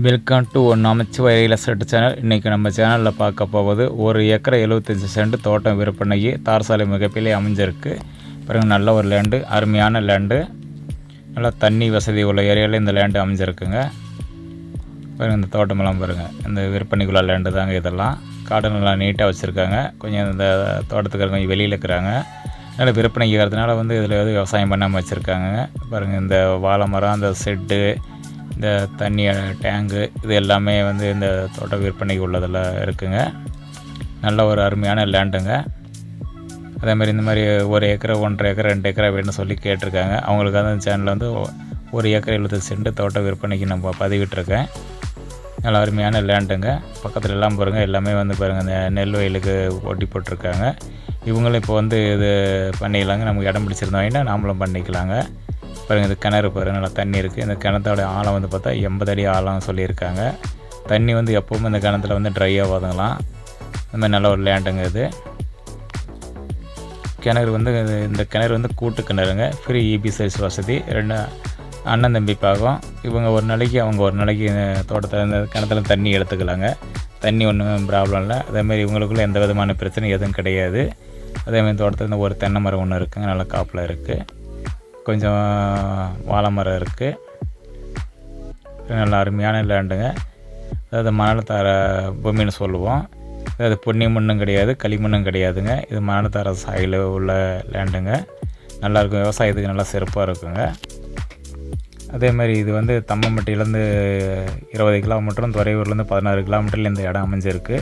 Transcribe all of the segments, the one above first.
Welcome to one Namachivaya real estate channel இன்றைக்கி நம்ம சேனலில் பார்க்க போவது ஒரு ஏக்கரை எழுபத்தஞ்சி சென்ட் தோட்டம் விற்பனைக்கு தார்சாலை மிகப்பிலே அமைஞ்சிருக்கு. பிறகு நல்ல ஒரு லேண்டு அருமையான லேண்டு நல்லா தண்ணி வசதி உள்ள ஏரியாவில் இந்த லேண்டு அமைஞ்சிருக்குங்க. பாருங்கள் இந்த தோட்டமெல்லாம் பாருங்கள் இந்த விற்பனைக்குள்ள லேண்டு தாங்க இதெல்லாம். கார்டன் நல்லா நீட்டாக வச்சுருக்காங்க. கொஞ்சம் இந்த தோட்டத்துக்காரங்க கொஞ்சம் வெளியில் இருக்கிறாங்க. அதனால் விற்பனைக்கு இருக்கிறதுனால வந்து இதில் வந்து விவசாயம் பண்ணாமல் வச்சுருக்காங்க பாருங்கள் இந்த வாழை மரம் அந்த செட்டு இந்த தண்ணி டேங்கு இது எல்லாமே வந்து இந்த தோட்ட விற்பனைக்கு உள்ளதெல்லாம் இருக்குங்க. நல்ல ஒரு அருமையான லேண்டுங்க. அதே மாதிரி இந்த மாதிரி ஒரு ஏக்கரை ஒன்றரை ஏக்கர் ரெண்டு ஏக்கரா வேணும்னு சொல்லி கேட்டிருக்காங்க. அவங்களுக்கு அந்த சேனலில் வந்து ஒரு ஏக்கர் எழுபது சென்ட் தோட்ட விற்பனைக்கு நம்ம பதிவிட்டுருக்கேன். நல்ல அருமையான லேண்டுங்க. பக்கத்தில் எல்லாம் பாருங்கள் எல்லாமே வந்து பாருங்கள் இந்த நெல் வயலுக்கு ஒட்டி போட்டிருக்காங்க. இவங்களும் இப்போ வந்து இது பண்ணிக்கலாங்க நமக்கு இடம் பிடிச்சிருந்தோம்னா நாமளும் பண்ணிக்கலாங்க. பாருங்கள் இது கிணறு பாருங்கள் நல்லா தண்ணி இருக்குது இந்த கிணத்தோட ஆழம் வந்து பார்த்தா எண்பது அடி ஆழம் சொல்லியிருக்காங்க. தண்ணி வந்து எப்போவுமே இந்த கிணத்துல வந்து ட்ரை ஆகாதுங்களாம் இந்த மாதிரி நல்ல ஒரு லேண்டுங்க இது. கிணறு வந்து இந்த கிணறு வந்து கூட்டு கிணறுங்க. ஃப்ரீ இபி சைஸ் வசதி. ரெண்டு அண்ணன் தம்பி பாகம். இவங்க ஒரு நாளைக்கு அவங்க ஒரு நாளைக்கு தோட்டத்தில் இந்த கிணத்துல தண்ணி எடுத்துக்கலாங்க. தண்ணி ஒன்றும் ப்ராப்ளம் இல்லை. அதேமாதிரி இவங்களுக்குள்ள எந்த விதமான பிரச்சனையும் எதுவும் கிடையாது. அதேமாதிரி தோட்டத்தில் இந்த ஒரு தென்னை மரம் ஒன்று இருக்குங்க. நல்ல காப்பில் இருக்குது கொஞ்சம் வாழை மரம் இருக்குது நல்ல அருமையான லேண்டுங்க அதாவது மணல் தர பூமின்னு சொல்லுவோம். அதாவது பொன்னி மண்ணும் கிடையாது களிமண்ணும் கிடையாதுங்க. இது மணல் தர சாயில் உள்ள லேண்டுங்க நல்லாயிருக்கும் விவசாயத்துக்கு நல்லா சிறப்பாக இருக்குங்க. அதே மாதிரி இது வந்து தம்மம்பட்டியிலேருந்து இருபது கிலோமீட்டரும் துறையூர்லேருந்து பதினாறு கிலோமீட்டரில் இந்த இடம் அமைஞ்சிருக்கு.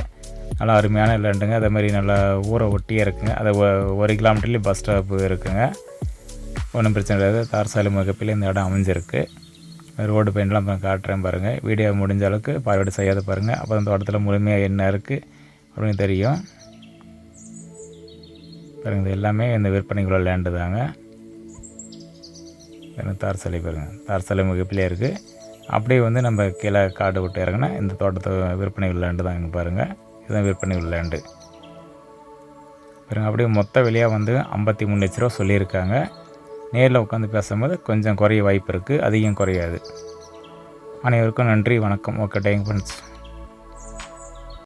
நல்லா அருமையான லேண்டுங்க அதே மாதிரி நல்லா ஊரை ஒட்டியே இருக்குங்க. அது ஒ- ஒரு கிலோமீட்டர்லேயும் பஸ் ஸ்டாப்பு இருக்குங்க. ஒன்றும் பிரச்சனை கிடையாது தார் சாலை முகப்பில் இந்த இடம் அமைஞ்சிருக்கு. ரோடு பெயிண்ட்லாம் இப்போ காட்டுறேன் பாருங்கள் வீடியோ முடிஞ்ச அளவுக்கு பார்வையிட செய்யாத பாருங்கள் அப்போ அந்த தோட்டத்தில் முழுமையாக என்ன இருக்குது அப்படின்னு தெரியும். பாருங்கள் இது எல்லாமே இந்த விற்பனைக்குள்ள லேண்டு தாங்க. தார் சாலை பாருங்கள் தார் சாலை முகப்பிலே இருக்குது அப்படியே வந்து நம்ம கீழே காடு விட்டு இறங்கினா இந்த தோட்டத்தை விற்பனை விளையாண்டு தான் இங்கே பாருங்கள் இதுதான் விற்பனை விளையாண்டு லேண்டு அப்படியே மொத்த விலையாக வந்து ஐம்பத்தி மூணு லட்ச ரூபா சொல்லியிருக்காங்க. நேரில் உட்காந்து பேசும்போது கொஞ்சம் குறைய வாய்ப்பு இருக்குது அதிகம் குறையாது. அனைவருக்கும் நன்றி வணக்கம். Okay thank friends